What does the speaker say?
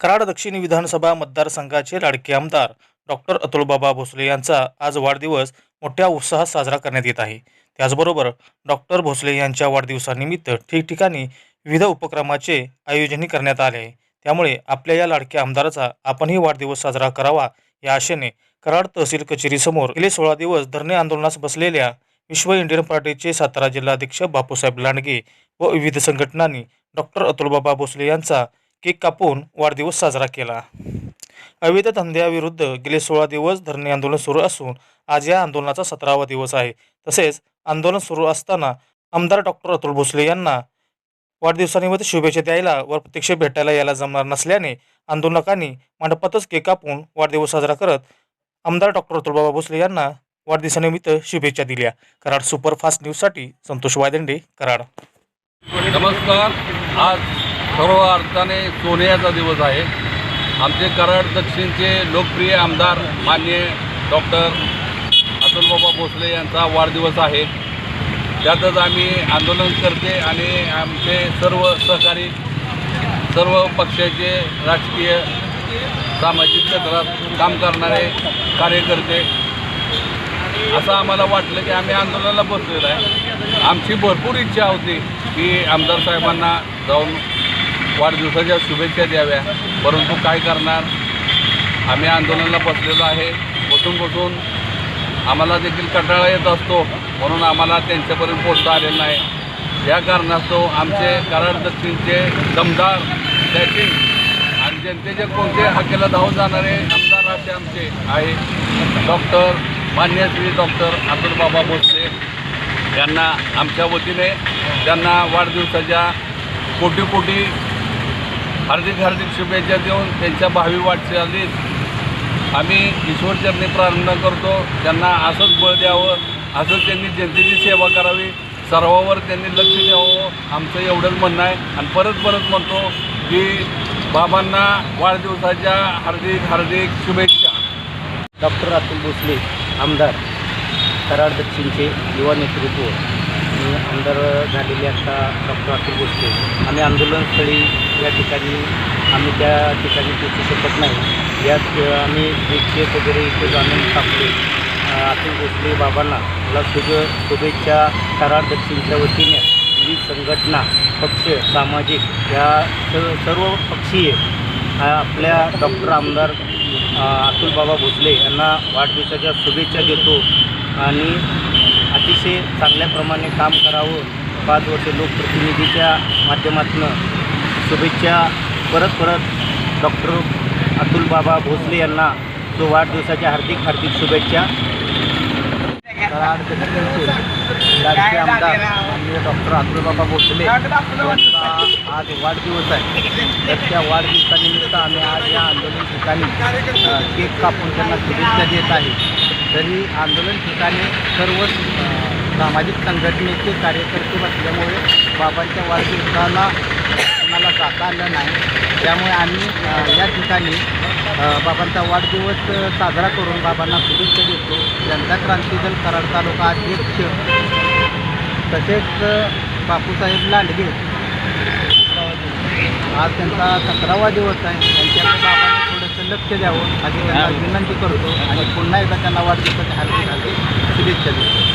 कराड दक्षिण विधानसभा मतदारसंघाचे लाडके आमदार डॉक्टर अतुलबाबा भोसले यांचा आज वाढदिवस मोठ्या उत्साहात साजरा करण्यात येत आहे. त्याचबरोबर डॉक्टर भोसले यांच्या वाढदिवसानिमित्त ठिकठिकाणी विविध उपक्रमाचे आयोजनही करण्यात आले आहे. त्यामुळे आपल्या या लाडक्या आमदाराचा आपणही वाढदिवस साजरा करावा या आशेने कराड तहसील कचेरीसमोर गेले सोळा दिवस धरणे आंदोलनास बसलेल्या विश्व इंडियन पार्टीचे सातारा जिल्हाध्यक्ष बापूसाहेब लांडगे व विविध संघटनांनी डॉक्टर अतुलबाबा भोसले यांचा केक कापून वाढदिवस साजरा केला. अवैध धंद्याविरुद्ध गेले सोळा दिवस धरणे आंदोलन सुरू असून आज या आंदोलनाचा सतरावा दिवस आहे. तसेच आंदोलन सुरू असताना आमदार डॉक्टर अतुल भोसले यांना वाढदिवसानिमित्त शुभेच्छा द्यायला व प्रत्यक्ष भेटायला यायला जमणार नसल्याने आंदोलकांनी मंडपातच केक कापून वाढदिवस साजरा करत आमदार डॉक्टर अतुलबाबा भोसले यांना वाढदिवसानिमित्त शुभेच्छा दिल्या. कराड सुपरफास्ट न्यूजसाठी संतोष वायदंडे कराड. नमस्कार. आज सर्व अर्थाने सोन्याचा दिवस आहे. आमचे कराड दक्षिणचे लोकप्रिय आमदार मान्य डॉक्टर अतुलबाबा भोसले यांचा वाढदिवस आहे. त्यातच आम्ही आंदोलन करते आणि आमचे सर्व सहकारी सर्व पक्षाचे राजकीय सामाजिक क्षेत्रात काम करणारे कार्यकर्ते असं आम्हाला वाटलं की आम्ही आंदोलनाला बसलेलो आहे. आमची भरपूर इच्छा होती की आमदार साहेबांना जाऊन वाढदिवसाच्या शुभेच्छा द्याव्या. परंतु काय करणार? आम्ही आंदोलनाला बसलेलो आहे. बसून बसून आम्हाला देखील कंटाळा येत असतो. म्हणून आम्हाला त्यांच्यापर्यंत पोचता आलेलं नाही. या कारणास्तव आमचे कराड दक्षिणचे दमदार बॅटिंग आणि जनतेच्या कोणते हाकेला धावून जाणारे आमदार असे आमचे आहे. डॉक्टर मान्य श्री डॉक्टर अतुलबाबा भोसले यांना आमच्या वतीने त्यांना वाढदिवसाच्या कोटी कोटी हार्दिक हार्दिक शुभेच्छा देऊन त्यांच्या भावी वाटचालीत आम्ही ईश्वरचरणी प्रार्थना करतो. त्यांना असंच बळ द्यावं असंच त्यांनी जनतेची सेवा करावी. सर्वावर त्यांनी लक्ष द्यावं आमचं एवढंच म्हणणं आहे. आणि परत परत म्हणतो की बाबांना वाढदिवसाच्या हार्दिक हार्दिक शुभेच्छा. डॉक्टर अतुल भोसले आमदार कराड दक्षिणचे युवा नेतृत्व. आमदार झालेले आता डॉक्टर अतुल भोसले. आम्ही आंदोलनस्थळी या ठिकाणी आम्ही त्या ठिकाणी पोचू शकत नाही. यात आम्ही एक वगैरे इथे जाणून टाकले अतुल भोसले बाबांना मला शुभ शुभेच्छा करार दक्षिणच्या वतीने. विविध संघटना पक्ष सामाजिक या सर्व सर्व पक्षीय आपल्या डॉक्टर आमदार अतुलबाबा अतुल बाबा भोसले यांना वाढदिवसाच्या शुभेच्छा देतो. आणि अतिशय चांगल्याप्रमाणे काम करावं. पाच वर्ष लोकप्रतिनिधीच्या माध्यमातून शुभेच्छा. परत परत डॉक्टर अतुल बाबा भोसले यांना तो वाढदिवसाच्या हार्दिक हार्दिक शुभेच्छा. कराड आमदार डॉक्टर अतुलबाबा भोसले आज वाढदिवस आहे. तर त्या वाढदिवसानिमित्त आम्ही आज या आंदोलन ठिकाणी केक कापून त्यांना शुभेच्छा देत आहे. तरी आंदोलन ठिकाणी सर्व सामाजिक संघटनेचे कार्यकर्ते बसल्यामुळे बाबांच्या वाढदिवसाला कोणाला जाता आलं नाही. त्यामुळे आम्ही या ठिकाणी बाबांचा वाढदिवस साजरा करून बाबांना शुभेच्छा देतो. जनता क्रांती दल कराड तालुका अध्यक्ष तसेच बापूसाहेब लांडगे. आज त्यांचा सतरावा दिवस आहे. त्यांच्याकडे बाबांनी थोडंसं लक्ष द्यावं. अशी त्यांना विनंती करतो आणि पुन्हा एकदा त्यांना वाढदिवसाच्या हार्दिक हार्दिक शुभेच्छा देतो.